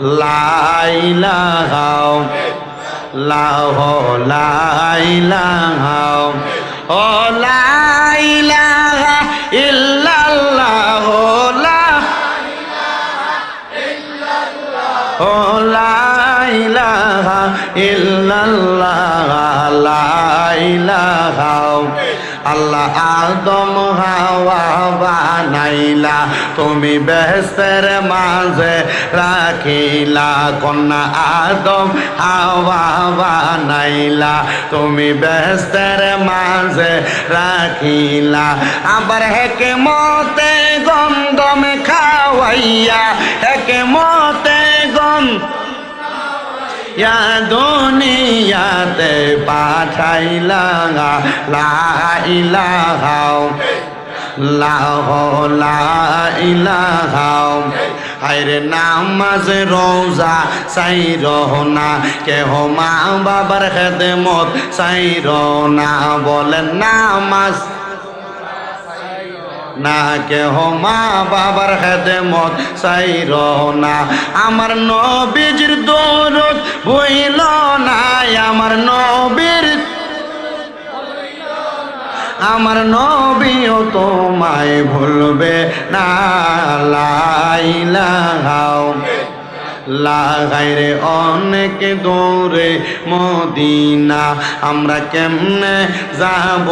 লাইলাহা লাহ লাইলাহা ও লাইলাহা ইল্লাল্লাহ লা ও লাইলাহা ইল্লাল্লাহ লাইলাহা আল্লাহ আদম হাওয়া বানাইলা, তুমি বেহেস্তের মাঝে রাখিলা। কন্যা আদম হাওয়া বানাইলা, তুমি বেহেস্তের মাঝে রাখিলা। আবার হেকে মতে গন্ধম খাওয়াইয়া, হেকে মতে ইয়া দুনিয়াতে পাঠাইলা লা ইলাহা লাহ লা ইলাহা হায়রে নামাজ রোজা সাই রহনা কেহ মা বাবার খেদমত সাই রহনা বলেন নামাজ না কেহ মা বাবার খেদমত চাইর না। আমার নবীজির দৌলত বইল নাই আমার নবীর আমার নবীও তোমায় ভুলবে না। লাই লাইলাহাও লাগাইরে অনেক দূরে মদিনা। আমরা কেমনে যাব?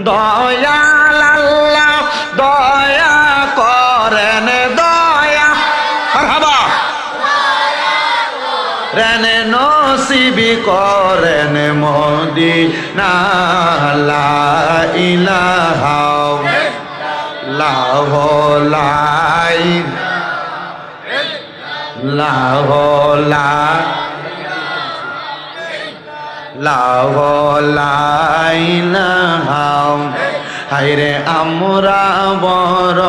দয়াল আল্লাহ দয়া করেন দয়া মারহাবা রেনে নসিবি করেন মোদি না ইলাহা লাহ লাই লাহ লা লাহ লাইলাহা হাইরে আমরা বড়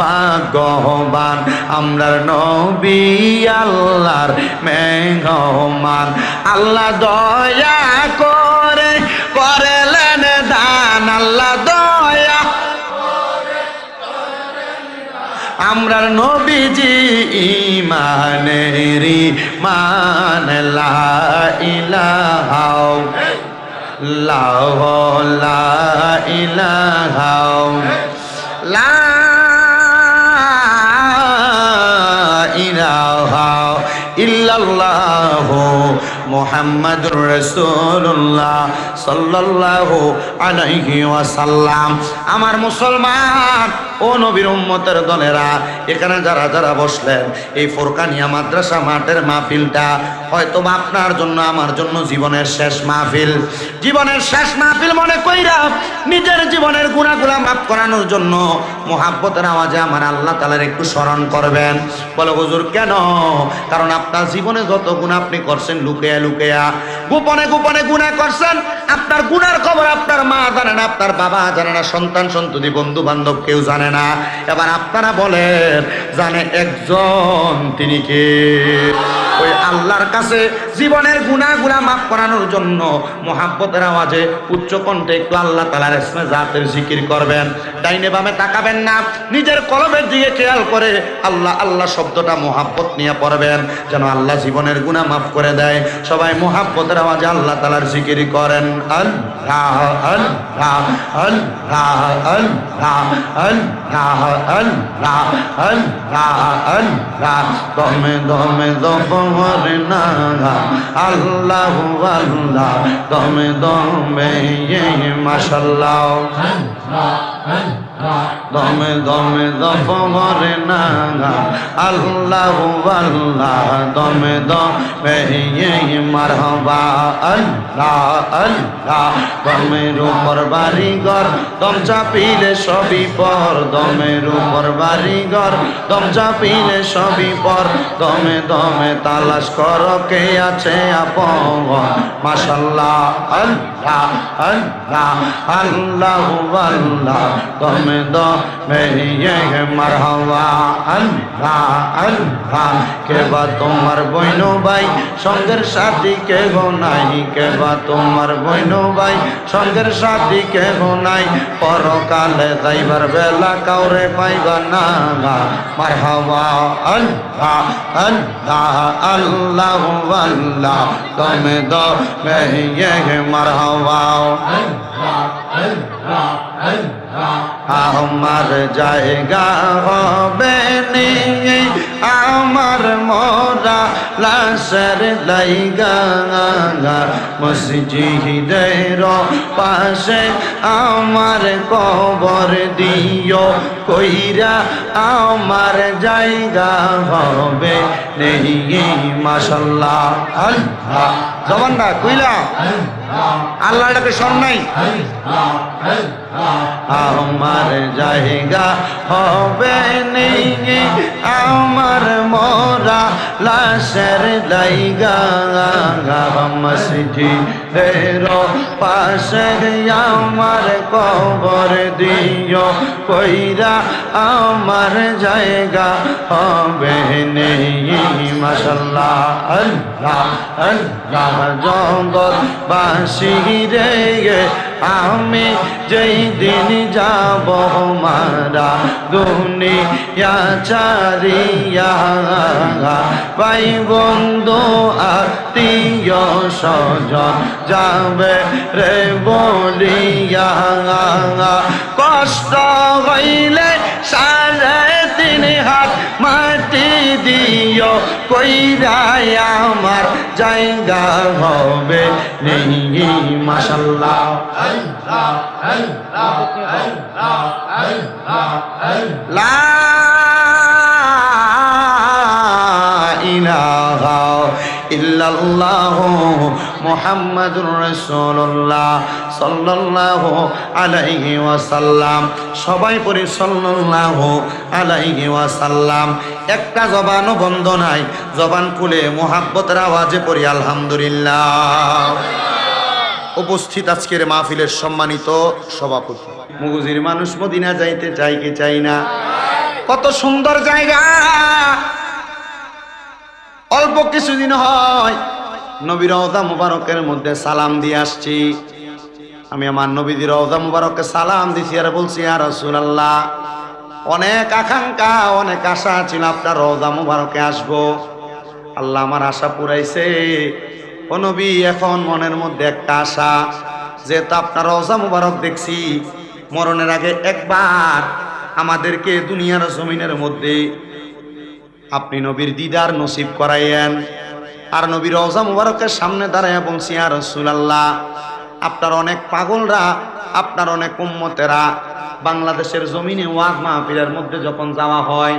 ভাগ্যবান, আমরার নবী আল্লাহর মেঘমান আল্লাহ দয়া করে করেলেন দান, আল্লাহ আমরার নবীজি ইমানেরি মান লা ইলাহা লাহ লা ইলাহা লা ইলাহা ইল্লাল্লাহ মুহাম্মাদুর রাসূলুল্লাহ সাল্লাল্লাহু আলাইহি ওয়াসাল্লাম। আমার মুসলমান, ও নবীর উম্মতের দলেরা, এখানে যারা যারা বসলেন, এই ফোরকানিয়া মাদ্রাসা মাঠের মাহফিলটা হয়তো আপনার জন্য, আমার জন্য জীবনের শেষ মাহফিল। জীবনের শেষ মাহফিল মনে কইরা নিজের জীবনের গুণাগুলা মাফ করানোর জন্য মোহাব্বতের আওয়াজে আমার আল্লাহ তালার একটু স্মরণ করবেন। বলো, হুজুর, কেন? কারণ আপনার জীবনে যত গুণ আপনি করছেন, লুকেয়া লুকেয়া গোপনে গোপনে গুণা করছেন আপনার গুনার খবর আপনার মা জানে না, আপনার বাবা জানে না, সন্তান, সন্ততি বন্ধু বান্ধব কেউ জানে না। এবার আপনারা বলেন, জানে একজন তিনি কে? ওই আল্লাহর কাছে জীবনের গুণাগুলা মাফ করানোর জন্য মোহাব্বতের আওয়াজে উচ্চ কণ্ঠে একটু আল্লাহ তালার জাতের জিকির করবেন। ডাইনে বামে তাকাবেন না, নিজের কলমের দিকে খেয়াল করে আল্লাহ আল্লাহ শব্দটা মোহাব্বত নিয়ে পড়বেন, যেন আল্লাহ জীবনের গুণা মাফ করে দেয়। সবাই মোহাব্বতের আওয়াজে আল্লাহ তালার জিকির করেন। আল্লাহ আল্লাহ আল্লাহ আল্লাহ আল্লাহ আল্লাহ আল্লাহ আল্লাহ দমে দমে দমর না আল্লাহ আল্লাহ দমে দমে মাশাল্লাহ দমে দমে দমর না আল্লাহ আল্লাহ, দমে দমে মারহবা, আল্লাহ আল্লাহ দমের উপর বাড়িঘর, দম চাপিলে সবই পর দমের উপর বাড়িঘর, দম চাপিলে সবই পর, দমে দমে তালাশ কর কে আছে আপন, মাশাল্লাহ, আল্লাহ আল্লাহ আল্লাহ আল্লাহ, দমে দো মেয়ে মারহাবা আল্লাহ আল্লাহ কে বা তোমার বইন ভাই সঙ্গের সাথী কে গো নাই কে বা তোমার বইন ভাই সঙ্গের সাথী কে গো নাই পরকালে যাইবার বেলা কাউরে পাইবা না মারহাবা আল্লাহ আল্লাহ আল্লাহ আল্লাহ তুমি দো মেয়ে মারহাবা আমার জায়গা হবে নিয়ে আমার মোরা লাশের লাইগা মসজিদের পাশে আমার কবর দিও। কইরা আমার জায়গা হবে নেই মাসাল্লাহ আল্লাহ। জবানটা কইলা। আল্লাহ ডাকে শোন নাই। আমার জায়গা হবে নেই আমার মরা লাশের লাইগা মসজিদের পাশে আমার কবর দিও, কইরা আমার জায়গা হবে নেই। মশাল্লাহ, আল্লাহ আল্লাহ জগৎ বাসি রে আমি যেই দিন যাব মারা দুনিয়া চারিয়া ভাই বন্ধু আত্মীয় স্বজন যাবে রে বলিয়া। কষ্ট হইলে সাড়ে তিন হাত মাটি দিও কইরাই আমার জায়গা হবে নেই মাসাল্লাহ ইলাহা ইল্লাল্লাহ মুহাম্মাদুর রাসূলুল্লাহ সাল্লাল্লাহু আলাইহি ওয়াসাল্লাম। সবাই পড়ি সাল্লাল্লাহু আলাইহি ওয়াসাল্লাম। একটা জবানও বন্ধ নাই। জবান খুলে মোহাব্বতের আওয়াজে পড়ি, আলহামদুলিল্লাহ। উপস্থিত আজকের মাহফিলের সম্মানিত সভাপতি। মুগুজির মানুষ মদিনা যাইতে চাই কি চাই না? কত সুন্দর জায়গা! অল্প কিছুদিন হয়। নবী রওদা মুবারকের মধ্যে সালাম দিয়ে আসছি। আমি আমার নবীদের রওদা মুবারককে সালাম দিছি, আর বলছি আর রাসূলুল্লাহ, অনেক আকাঙ্ক্ষা, অনেক আশা ছিল আপনার রওদা মুবারকে আসব। আল্লাহ আমার আশা পুরাইছে। ও নবী, এখন মনের মধ্যে একটা আশা যে তা আপনার রওজা মুবারক দেখছি, মরণের আগে একবার আমাদেরকে দুনিয়ার জমিনের মধ্যে আপনি নবীর দিদার নসিব করাইয়েন। আর নবীর রওজা মুবারকের সামনে দাঁড়ায় বলছি আর রসুলাল্লাহ, আপনার অনেক পাগলরা, আপনার অনেক উম্মতেরা বাংলাদেশের জমিনে ওয়াজ মাহফিলের মধ্যে যখন যাওয়া হয়,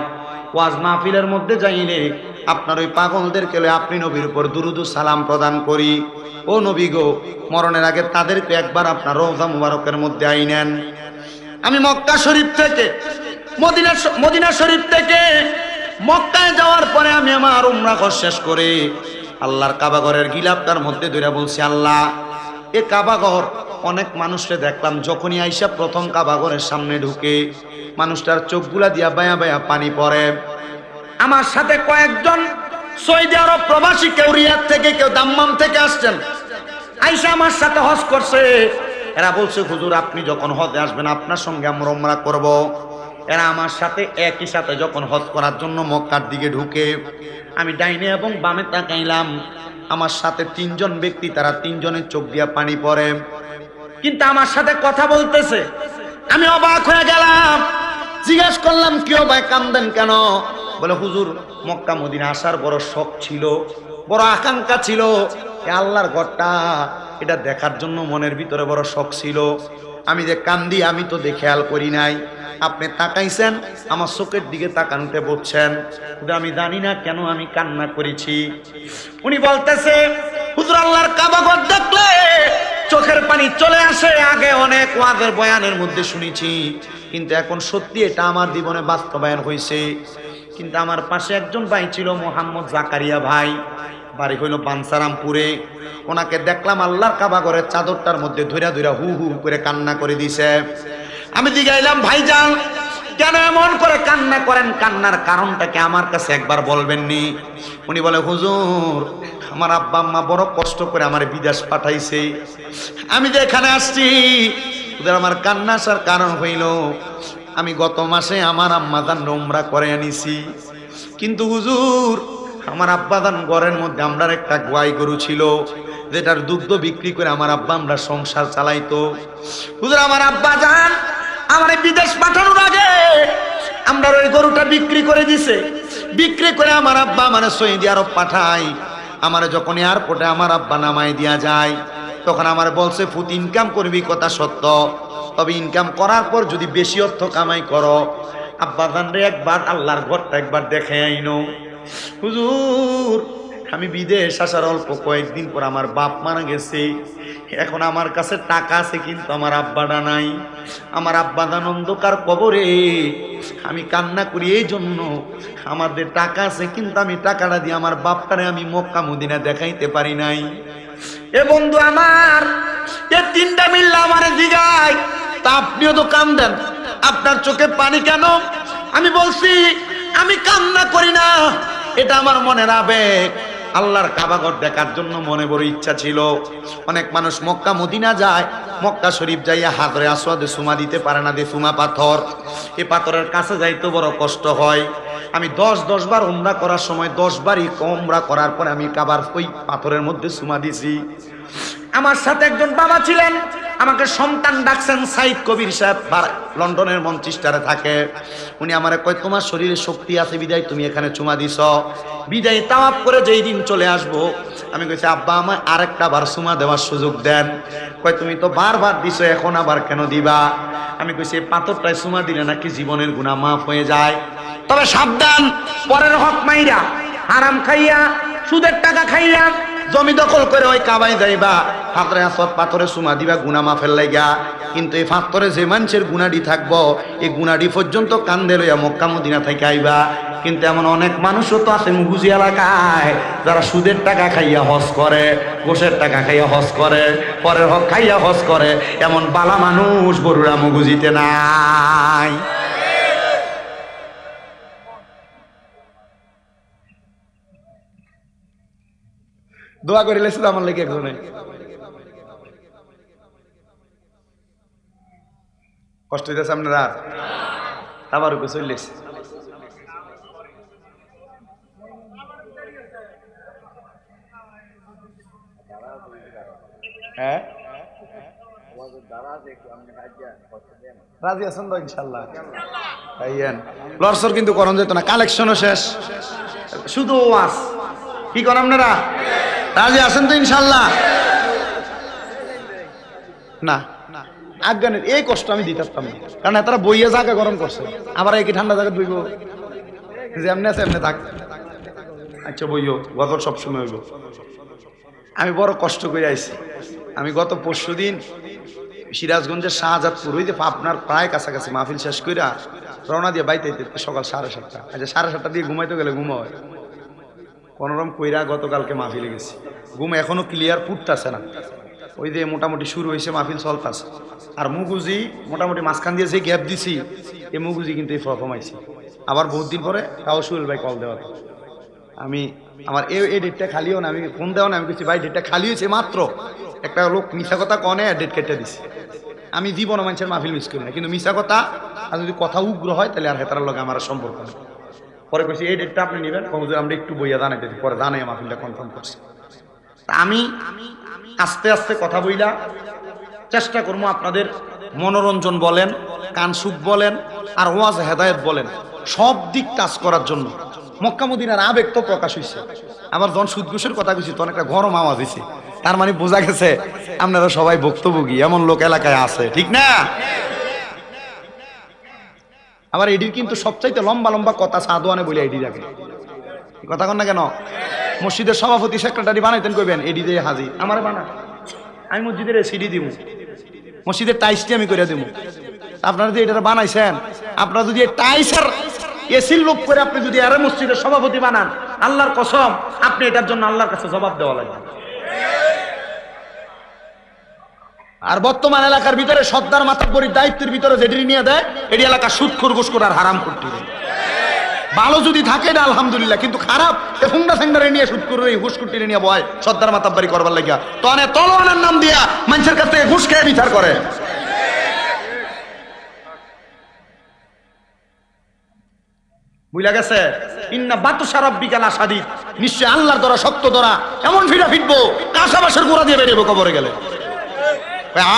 ওয়াজ মাহফিলের মধ্যে যাইলে আপনার ওই পাগলদেরকে আপনি নবীর উপর দুরুদু সালাম প্রদান করি। ও নবী গো, মরণের আগে তাদেরকে একবার আপনার রওজা মুবারকের মধ্যে আইনেন। আমি মক্কা শরীফ থেকে, মদিনা মদিনা শরীফ থেকে মক্কায় যাওয়ার পরে আমি আমার উমরা শেষ করে। আল্লাহর কাবাগরের গিলাপটার মধ্যে ধরে বলছি, আল্লাহ, এ কাবাগর, অনেক মানুষকে দেখলাম যখনই আইসা প্রথম কাবাগরের সামনে ঢুকে, মানুষটার চোখগুলা দিয়া বায়া বায়া পানি পড়ে। আমার সাথে কয়েকজন সৌদি আরব প্রবাসী কেউ রিয়াদ থেকে, কেউ দাম্মাম থেকে আসছেন। আইসা আমার সাথে হজ করছে। এরা বলছে, হুজুর, আপনি যখন হজে আসবেন, আপনার সঙ্গে আমরা করব। এরা আমার সাথে একই সাথে যখন হজ করার জন্য মক্কার দিকে ঢুকে, আমি ডাইনে এবং বামে তাকাইলাম। আমার সাথে তিনজন ব্যক্তি, তারা তিনজনের চোখ দিয়া পানি পড়ে। কিন্তু আমার সাথে কথা বলতেছে। আমি অবাক হয়ে গেলাম। জিজ্ঞেস করলাম কেউ ভাই, কান্দেন কেন? বলে, হুজুর, মক্কা, মদিনা আসার বড় শখ ছিল, বড় আকাঙ্ক্ষা ছিল। আল্লাহর ঘরটা, এটা দেখার জন্য মনের ভিতরে বড় শখ ছিল। আমি যে কান্দি, আমি তো দেখে খেয়াল করি নাই। আপনি তাকাইছেন, আমার চোখের দিকে তাকানোতে বলছেন আমি জানি না কেন আমি কান্না করেছি। উনি বলতেছে, হুজুর কাবাগর দেখলে চোখের পানি চলে আসে, আগে অনেক ওয়াজের বয়ানের মধ্যে শুনেছি। কিন্তু এখন সত্যি এটা আমার জীবনে বাস্তবায়ন হয়েছে। কিন্তু আমার পাশে একজন ভাই ছিল, মোহাম্মদ জাকারিয়া ভাই। বাড়ি হইল বানসারামপুরে। ওনাকে দেখলাম আল্লাহর কাবাগরের চাদরটার মধ্যে ধইরা ধইরা হু হু করে কান্না করে দিছে। আমি জিগাইলাম, ভাইজান, কেন এমন করে কান্না করেন? কান্নার কারণটা কি আমার কাছে একবার বলবেননি? উনি বলে, হুজুর, আমার আব্বা আম্মা বড় কষ্ট করে আমার বিদেশ পাঠাইছে। আমি যে এখানে আসছি, ওদের আমার কান্না আসার কারণ হইল, আমি গত মাসে আমার আম্মা দান নোমরা করে আনিছি। কিন্তু হুজুর আমার আব্বাদান ঘরের মধ্যে আমরা একটা গোয়াই গরু ছিল, যেটার দুগ্ধ বিক্রি করে আমার আব্বা আমরা সংসার চালাইতো। হুজুর, আমার আব্বা যান, আমার বিদেশ পাঠানোর আগে আমরা ওই গরুটা বিক্রি করে দিছে। বিক্রি করে আমার আব্বা মানে সৌদি আরব পাঠাই আমার যখন এয়ারপোর্টে আমার আব্বা নামাই দিয়া যায়, তখন আমার বলছে ফুট ইনকাম করবি, কথা সত্য। তবে ইনকাম করার পর যদি বেশি অর্থ কামাই করো। আব্বা জানরে একবার, আল্লাহর ঘরটা একবার দেখে আইনো। হুজুর, আমি বিদেশ আসার অল্প কয়েকদিন পর আমার বাপ মারা গেছে। এখন আমার কাছে টাকা আছে কিন্তু আমার আব্বাটা নাই। আমার আব্বাদান অন্ধকার কবরে। আমি কান্না করি এই জন্য আমাদের টাকা আছে কিন্তু আমি টাকাটা দিয়ে আমার বাপটারে আমি মক্কা মদিনা দেখাইতে পারি নাই। এ বন্ধু আমার, এ তিনটা মিললে আমার দিঘায় তা আপনিও তো কান্দেন। আপনার চোখে পানি কেন? আমি বলছি, আমি কান্না করি না। এটা আমার মনের আবেগ। আল্লাহর কাবাগর দেখার জন্য মনে বড় ইচ্ছা ছিল। অনেক মানুষ মক্কা, মদিনা যায়। মক্কা শরীফ যাইয়া হাতরে আসোয়াদে সুমা দিতে পারে না দে সুমা পাথর। এই পাথরের কাছে যাইতে বড় কষ্ট হয়। আমি দশ দশ বার উমরা করার সময় দশ বারই কমরা করার পরে আমি কাবার ওই পাথরের মধ্যে সুমা দিছি। আমার সাথে একজন বাবা ছিলেন। আমাকে সন্তান ডাকছেন সাইদ কবির সাহেব। লন্ডনের মঞ্চিস্টারে থাকে। উনি আমারে কয়, তোমার শরীরে শক্তি আছে, বিদায়, তুমি এখানে চুমা দিছ। বিদায় তাওয়াপ করে যেই দিন চলে আসব। আমি কইছি, আব্বা, আমায় আরেকটা বার সুমা দেওয়ার সুযোগ দেন। কয়, তুমি তো বারবার দিছ, এখন আবার কেন দিবা? আমি কইছি, পাথরটায় সুমা দিলে নাকি জীবনের গুণা মাফ হয়ে যায়। তবে সাবধান, পরের হক মাইরা, হারাম খাইয়া, সুদের টাকা খাইয়া জমি দখল করে ওই কাবাই যাইবা। হাতরে আসত, পাথরে সুমা দিবা, গুনা মাফের লাইগা। কিন্তু এই পাথরে যে মানুষের গুণাডি থাকব, এই গুণাডি পর্যন্ত কান্দে লইয়া মক্কা মদিনা থেকে আইবা। কিন্তু এমন অনেক মানুষও তো আছে মুগুজি এলাকায়, যারা সুদের টাকা খাইয়া হজ করে গোসের টাকা খাইয়া হজ করে, পরের হক খাইয়া হজ করে। এমন বালা মানুষ বড়ুরা মুগুজিতে নাই। দোয়া করে লেছিল আমার লেগে একজনে কষ্ট হইতেছে আপনারা আবার তাইয়েন লরসর কিন্তু করণ যেত না, কালেকশনও শেষ। শুধু ওয়াস কি করেন আপনারা? রাজি আছেন তো ইনশাল্লাহ? না আজ্ঞানের এই কষ্ট আমি দিতে পারতাম না। কারণ তারা বইয়ে জায়গা গরম করছে। আবার একই ঠান্ডা জায়গা বইব যে এমনি আছে এমনি থাক। আচ্ছা বইও গত সবসময় হইব। আমি বড় কষ্ট করে আইছি। আমি গত পরশু দিন সিরাজগঞ্জের শাহজাদপুর ওই যে আপনার প্রায় কাছাকাছি মাহফিল শেষ কইরা রওনা দিয়ে বাইতে সকাল সাড়ে সাতটা। আচ্ছা সাড়ে সাতটা দিয়ে ঘুমাইতে গেলে ঘুম হয়। কোনোরকম কইরা গতকালকে মাহফিলে গেছি। ঘুম এখনও ক্লিয়ার ফুটতেছে না। ওই যে মোটামুটি শুরু হয়েছে মাহফিল চলতেছে। আর মুগুজি মোটামুটি মাঝখান দিয়ে যে গ্যাপ দিছি, এই মুগুজি কিন্তু এই আইছি আবার বহুত দিন পরে তাও সুহেল ভাই কল দেওয়া আমি আমার এই ডেটটা খালিও না, আমি ফোন দেওয়া না, আমি কিছু ভাই ডেটটা খালি হয়েছে মাত্র। একটা লোক মিশা কথা কনে ডেট কেটে দিছে। আমি জীবন মানুষের মাহফিল মিস করি না, কিন্তু মিশা কথা, আর যদি কথা উগ্র হয়, তাহলে আর হেতার লগে আমার সম্পর্ক নেই। পরে কইছি, এই ডেটটা আপনি নেবেন? আমরা একটু বইয়া জানাইতেছি। পরে জানাই মাহফিলটা কনফার্ম করছি। আমি আস্তে আস্তে কথা বইলা চেষ্টা করব আপনাদের মনোরঞ্জন বলেন, কান সুখ বলেন, আর ওয়াজ হেদায়েত বলেন, সব দিক কাজ করার জন্য। মক্কা মদিনার আবেগ তো প্রকাশ হয়েছে আবার যখন সুদঘুষের কথা কইছি, তখন একটা গরম আওয়াজ হয়েছে তার মানে বোঝা গেছে, আপনারা সবাই ভুক্তভোগী, এমন লোক এলাকায় আছে, ঠিক না? আবার এডির কিন্তু সবচাইতে লম্বা লম্বা কথা সাদোয়ানে বলে এডি রাখে কথা কন না কেন? মসজিদের সভাপতি সেক্রেটারি বানাইতেন কইবেন এডি দিয়ে হাজির। আমার বানা। আমি মসজিদের সিডি দিব মসজিদের টাইসটি আমি করে দিব আপনারা যদি এটা বানাইছেন আপনারা যদি টাইসের এসির লোক করে আপনি যদি আরে মসজিদের সভাপতি বানান আল্লাহর কসম আপনি এটার জন্য আল্লাহর কাছে জবাব দেওয়া লাগবে। আর বর্তমান এলাকার ভিতরে সর্দার মাতাব্বরীর দায়িত্বের ভিতরে যেটি নিয়ে দেয়, এটি এলাকা সুদ খরগোশ করার হারাম করতে ভালো যদি থাকে না, আলহামদুলিল্লাহ, কিন্তু খারাপ, এ ফুংডা সেন্ডারে নিয়ে সুদ করে ঘুষ কুটি নিয়ে বয়, সর্দার মাতাব্বারি করবার লাগিয়া। তো অনেক তলোয়ানের নাম দিয়া মানুষের কাছ থেকে ঘুষ খেয়ে বিচার করে। বুঝলা গেছে? ইন্না বাতু সারাব বিকাল আসাদি নিশ্চয় আল্লাহর দ্বারা শক্ত দ্বারা এমন ফিরা ফিটবো কাঁসাবাসের গোড়া দিয়ে বেরিয়ে কবরে গেলে।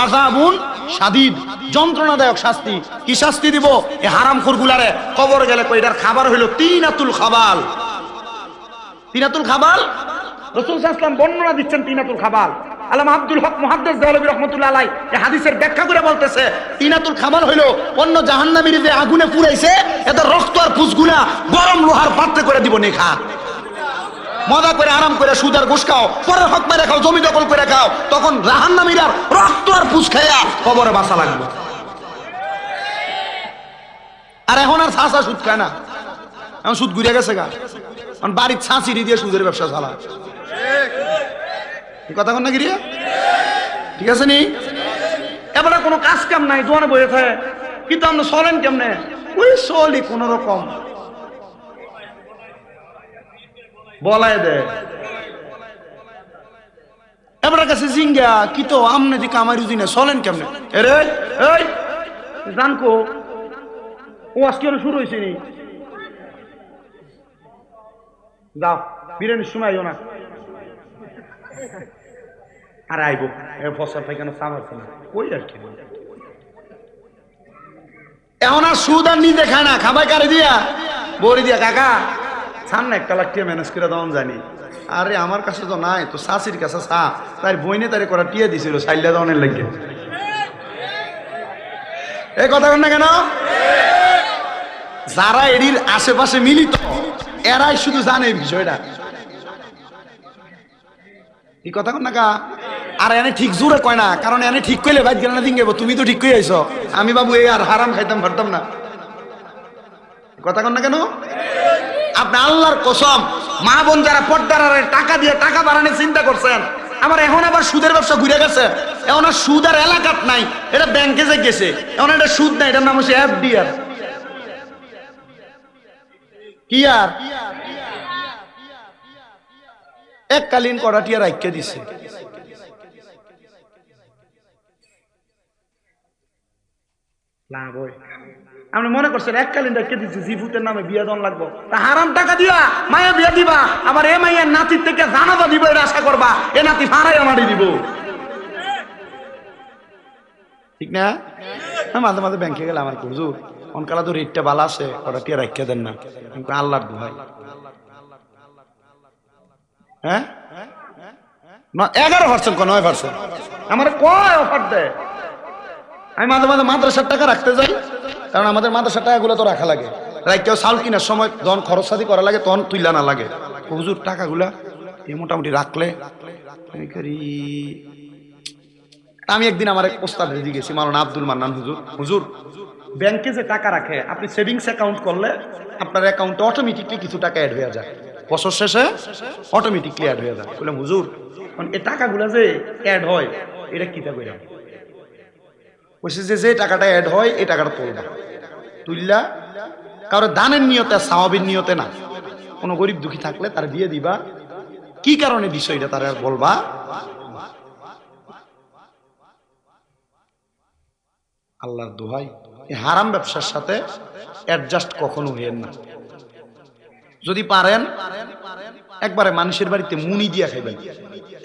আজাবুন সাদিদ যন্ত্রণাদায়ক শাস্তি। কি শাস্তি দিব? এই হারাম গুলারে কবর গেলে কইটার খাবার হইল তিনাতুল খাবাল। তিনাতুল খাবাল? রসুল সাল্লাম বর্ণনা দিচ্ছেন তিনাতুল খাবাল। আলাম আব্দুল হক মুহাদ্দিস দেওয়ালবী রহমতুল্লাহ আলাই এই হাদিসের ব্যাখ্যা করে বলতেছে, তিনাতুল খাবাল হইল অন্য জাহান্নামীর যে আগুনে পুড়াইছে, এদের রক্ত আর পুষগুলা গরম লোহার পাত্রে করে দিব নে খা মজা করে আরাম করে সুদার ঘুষ খাও, পরের হক মেরে খাও, জমি দখল করে খাও, তখন জাহান্নামীরা রক্ত আর পুষ খাইয়া কবরে বাসা লাগবে। আর এখন আর ছাঁচা সুদ খায় না। এখন সুদ ঘুরে গেছে গা। এখন বাড়ির ছাঁচিরি দিয়ে সুদের ব্যবসা চালা কথা কন না গিরিয়া? ঠিক আছে নি? এবারে কোনো কাজ কাম নাই দোয়ানে বসেছে কিন্তু আপনি চলেন কেমনে? ওই চলি কোন রকম বলাই দে। এবার কাছে জিঙ্গা, কি তো আমনে দি কামারি চলেন কেমনে? এরে এই জানকো, ও আজকে শুরু হয়েছে নি। যাও, বিরিয়ানির সময় আইও না। আর আইব ফসল পাইখানা না কই আর কি আর সুদ আর নিজে খায় না, খাবাই কারে দিয়া? বড়ি দিয়া, কাকা। সামনে একটা লাখ টিয়া ম্যানেজ করে দেওয়ান জানি। আরে, আমার কাছে তো নাই, তো শাশির কাছে সা তাই বইনে তারে করা টিয়া দিছিল, সাইল্লা দেওয়ানের লাগে। এই কথা না কেন? যারা এটির আশেপাশে মিলিত, এরাই শুধু জানে বিষয়টা। এই কথা কন না কা? আর, এনে ঠিক জোরে কয় না, কারণ এনে ঠিক কইলে বাইক গেলে না দিন তুমি তো ঠিক কই আইছো। আমি বাবু এই আর হারাম খাইতাম, পারতাম না। কথা কন না কেন? আপনি আল্লাহর কসম, মা বোন যারা পর্দার টাকা দিয়ে টাকা বাড়ানোর চিন্তা করছেন, আমার এখন আবার সুদের ব্যবসা ঘুরে গেছে। এখন আর সুদ আর এলাকাত নাই, এটা ব্যাংকে যে গেছে, এখন এটা সুদ নাই, এটার নাম হচ্ছে এফডি আর কি আর? এককালীন কড়াটিয়া রাখিয়ে দিছে। লাভ আপনি মনে করছেন এককালীন রেখে দিচ্ছি জিফুতের নামে বিয়া দন লাগবো। তা হারাম টাকা দিয়া মায়া বিয়া দিবা, আবার এ মাইয়ের নাতির থেকে জানাবা দিব, এটা আশা করবা, এ নাতি ফাড়াই আমারই দিব। ঠিক না? হ্যাঁ মাঝে মাঝে ব্যাংকে গেলে আমার হুজুর অনকালা তো রেটটা ভালো আছে, ওটা টিয়া রাখিয়ে দেন না? আল্লাহর দোহাই। হ্যাঁ? এগারো পার্সেন্ট নয় পার্সেন্ট আমার কয় অফার দেয়? আমি মাঝে মাঝে মাদ্রাসার টাকা রাখতে যাই। কারণ আমাদের মাদ্রাসার টাকাগুলো তো রাখা লাগে। রাখতেও চাল কিনার সময় যখন খরচাদি করা লাগে, তখন তুইলা না লাগে। হুজুর, টাকাগুলা এই মোটামুটি রাখলে? আমি একদিন আমার এক প্রস্তাব দিয়ে গেছি মারানা আব্দুল মান্নান হুজুর। হুজুর, ব্যাংকে যে টাকা রাখে, আপনি সেভিংস অ্যাকাউন্ট করলে আপনার অ্যাকাউন্টে অটোমেটিকলি কিছু টাকা অ্যাড হয়ে যায়। বছর শেষে অটোমেটিকলি অ্যাড হয়ে যায়। বললাম, হুজুর কারণ এই টাকাগুলো যে অ্যাড হয়, এটা কিতা করে বলছে যে যে টাকাটা অ্যাড হয়, এই টাকাটা তুলবা তুললা কারও দানের নিয়তে সাহাবির নিয়তে না। কোনো গরিব দুঃখী থাকলে তার দিয়ে দিবা। কি কারণে বিষয়টা তার আর বলবা? আল্লাহর দোহাই হারাম ব্যবসার সাথে অ্যাডজাস্ট কখনো হইয়েন না। যদি পারেন, একবারে মানুষের বাড়িতে মুনি দিয়া খাইবেন।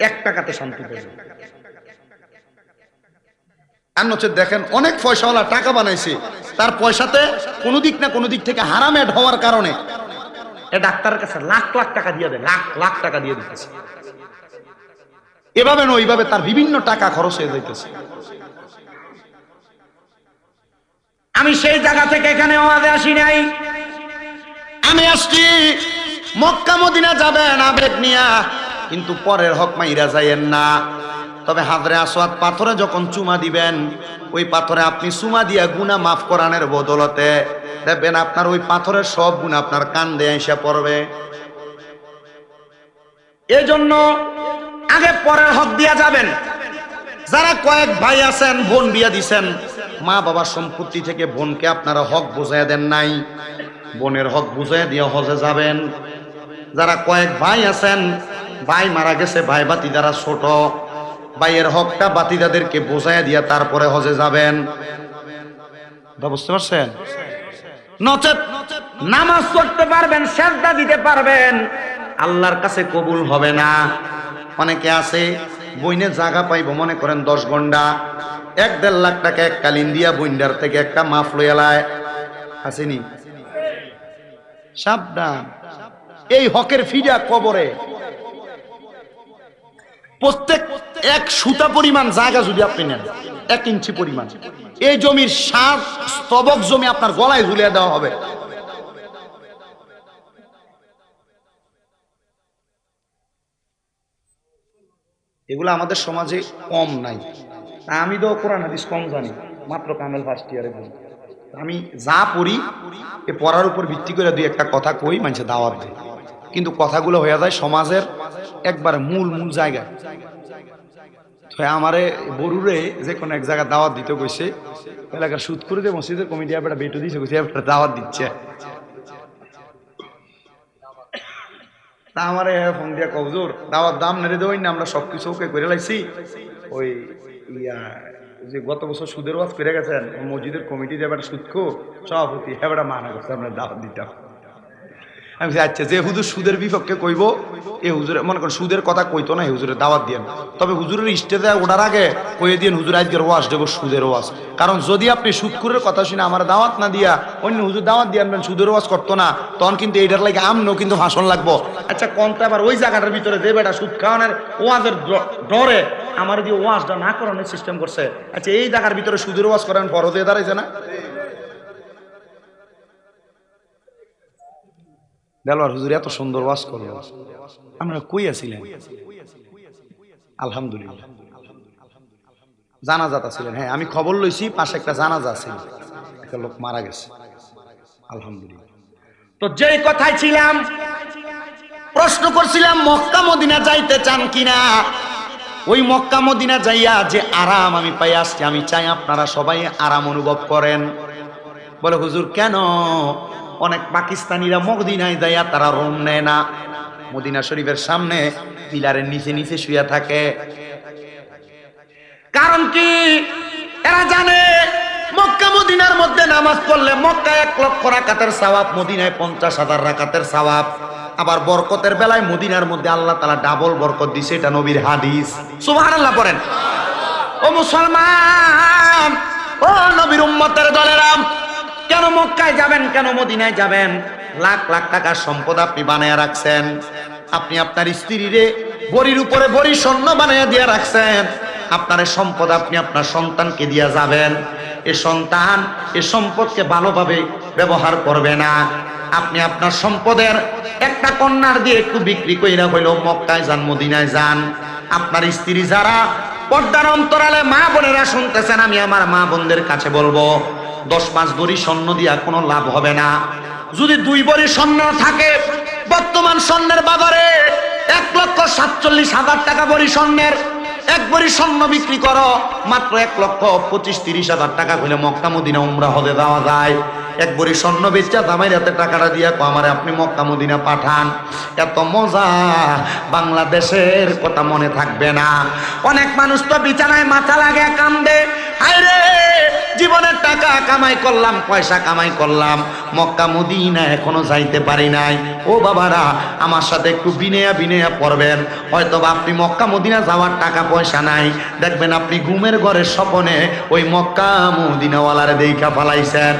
এক টাকাতে শান্তি পাবেন দেখেন, অনেক পয়সাওয়ালা টাকা বানাইছে। তার পয়সাতে কোনো দিক না কোনো দিক থেকে হওয়ার কারণে এ ডাক্তারের কাছে লাখ লাখ টাকা দিয়ে দেয়, লাখ লাখ টাকা দিয়ে দিতেছে। এভাবে তার বিভিন্ন টাকা খরচ হয়ে যাইতেছে। আমি সেই জায়গা থেকে এখানে আসি নাই। আমি আসছি মক্কা মদিনা যাবেন আবেগ নিয়া, কিন্তু পরের হক মাইরা যাইয়েন না। তবে হাজরে আসওয়াদ পাথরে যখন চুমা দিবেন, ওই পাথরে আপনি চুমা দিয়া গুনা মাফ করানোর বদলতে দেখবেন আপনার ওই পাথরের সব গুণ আপনার কান দিয়ে এসে পড়বে। এই জন্য আগে পরের হক দিয়া যাবেন। যারা কয়েক ভাই আছেন, বোন বিয়া দিছেন, মা বাবার সম্পত্তি থেকে বোনকে আপনারা হক বুঝাইয়া দেন নাই। বোনের হক বুঝাইয়া দিয়ে হজে যাবেন। যারা কয়েক ভাই আছেন, ভাই মারা গেছে, ভাই বাতি যারা ছোট ভাইয়ের হকটা বাতিদাদেরকে বোঝাইয়া দিয়া তারপরে হজে যাবেন। বুঝতে পারছেন? নচেত নামাজ পড়তে পারবেন শ্রদ্ধা দিতে পারবেন। আল্লাহর কাছে কবুল হবে না। অনেকে আছে বইনে জায়গা পাইব মনে করেন দশ ঘণ্টা এক দেড় লাখ টাকা এক কালিন দিয়া বইন্ডার থেকে একটা মাফ লইয়ালায় আসেনি? সাবধান। এই হকের ফিডা কবরে প্রত্যেক এক সুতা পরিমাণ জায়গা যদি আপনি নেন, এক ইঞ্চি পরিমাণ। এই জমির সাত স্তবক জমি আপনার গলায় ঝুলিয়ে দেওয়া হবে। এগুলো আমাদের সমাজে কম নাই। আমি তো কোরআন হাদিস কম জানি, মাত্র কামেল ফার্স্ট ইয়ারে পড়ি। আমি যা পড়ি, এ পড়ার উপর ভিত্তি করে দুই একটা কথা কই মানুষে দাওয়াত দেয় কিন্তু কথাগুলো হয়ে যায় সমাজের একবার মূল মূল জায়গা তো আমারে বরুরে যে কোনো এক জায়গায় দাওয়াত দিতে কইছে। এলাকার সুদ করে দিয়ে মসজিদের কমিটি একটা বেটু দিয়েছে কইছে একটা দাওয়াত দিচ্ছে। তা আমারে ফোন দিয়া কবজোর দাওয়াত দাম নেড়ে দেওয়াই না, আমরা সব কিছু ওকে করে লাইছি। ওই ইয়া, যে গত বছর সুদের ওয়াজ করে গেছেন, মসজিদের কমিটি যে একটা সুদ খো সভাপতি হ্যাঁ মানা করছে, আমরা দাওয়াত দিতাম। আমি আচ্ছা যে হুজুর সুদের বিপক্ষে কইব, এ হুজুরে, মনে করেন, সুদের কথা কইতো না এই হুজুরের দাওয়াত দিয়েন তবে হুজুরের স্টেজে ওঠার আগে কইয়ে দিন হুজুর, আজকের ওয়াজ দেবো, সুদের ওয়াজ। কারণ যদি আপনি সুদকুরের কথা শুনে আমার দাওয়াত না দিয়া অন্য হুজুর দাওয়াত দিয়ে আনবেন, সুদের ওয়াজ করতো না, তখন কিন্তু এইটার লাগে আমনো কিন্তু ভাষণ লাগবো। আচ্ছা কোনটা আবার ওই জায়গাটার ভিতরে যে বেটা সুদ খাওয়ানোর ওয়াজের ডরে আমার দিয়ে ওয়াজটা না করানোর সিস্টেম করছে। আচ্ছা এই জায়গার ভিতরে সুদের ওয়াজ করেন বড় দিয়ে দাঁড়াইছে না? দেলোয়ার হুজুর এত সুন্দর ওয়াজ করল। আমরা কই আছিলেন? আলহামদুলিল্লাহ। জানাজাত ছিলেন হ্যাঁ আমি খবর লইছি, পাশে একটা জানাজা ছিল একটা লোক মারা গেছে। আলহামদুলিল্লাহ। তো যেই কথায় ছিলাম, প্রশ্ন করছিলাম, মক্কা, মদিনা যাইতে চান কিনা? ওই মক্কা, মদিনা যাইয়া যে আরাম আমি পাই, আসছি। আমি চাই আপনারা সবাই আরাম অনুভব করেন। বলে, হুজুর, কেন? অনেক পাকিস্তানিরা মদিনায় যাইয়া তারা রুম নেয় না। মদিনা শরীফের সামনে পিলারের নিচে নিচে শুয়ে থাকে। কারণ কি? এরা জানে, মক্কা, মদিনার মধ্যে নামাজ পড়লে মক্কা এক লক্ষ রাকাতের সওয়াব, মদিনায় পঞ্চাশ হাজার রাকাতের সওয়াব। আবার বরকতের বেলায় মদিনার মধ্যে আল্লাহ তালা ডাবল বরকত দিছে, এটা নবীর হাদিস। সুবহানাল্লাহ পড়েন। ও মুসলমান, ও নবীর উম্মতের দলেরাম কেন মক্কায় যাবেন, কেন মদিনায় যাবেন? লাখ লাখ টাকার সম্পদ আপনি বানায় রাখছেন। আপনি আপনার স্ত্রীরে বড়ির উপরে বড়ি স্বর্ণ বানায় দিয়ে রাখছেন। আপনার সম্পদ আপনি আপনার সন্তানকে দিয়ে যাবেন। এ সন্তান এ সম্পদকে ভালোভাবে ব্যবহার করবে না। আপনি আপনার সম্পদের একটা কন্যার দিয়ে একটু বিক্রি কইরা হইল মক্কায় যান, মদিনায় যান। আপনার স্ত্রী যারা পর্দার অন্তরালে মা বোনেরা শুনতেছেন, আমি আমার মা বোনদের কাছে বলব দশ মাস বড়ি স্বর্ণ দিয়া কোনো লাভ হবে না। যদি দুই বরি স্বর্ণ থাকে, বর্তমান স্বর্ণের বাজারে এক লক্ষ সাতচল্লিশ হাজার টাকা বড়ি স্বর্ণের। এক বরি স্বর্ণ বিক্রি করো, মাত্র এক লক্ষ পঁচিশ তিরিশ হাজার টাকা হলে মক্কা মদিনা উমরা হলে দেওয়া যায়। এক বড়ি স্বর্ণ বেচা দামাই রাতে টাকাটা দিয়া কো আমারে আপনি মক্কা, মদিনা পাঠান। এত মজা, বাংলাদেশের কথা মনে থাকবে না। অনেক মানুষ তো বিছানায় মাথা লাগে কান্দে। হায়রে জীবনের টাকা কামাই করলাম, পয়সা কামাই করলাম। মক্কা, মদিনা এখনও যাইতে পারি নাই। ও বাবারা, আমার সাথে একটু বিনেয়া বিনেয়া পড়বেন। হয়তো আপনি মক্কা, মদিনা যাওয়ার টাকা পয়সা নাই। দেখবেন আপনি ঘুমের ঘরের স্বপনে ওই মক্কা, মদিনাওয়ালারে দেখা ফালাইছেন।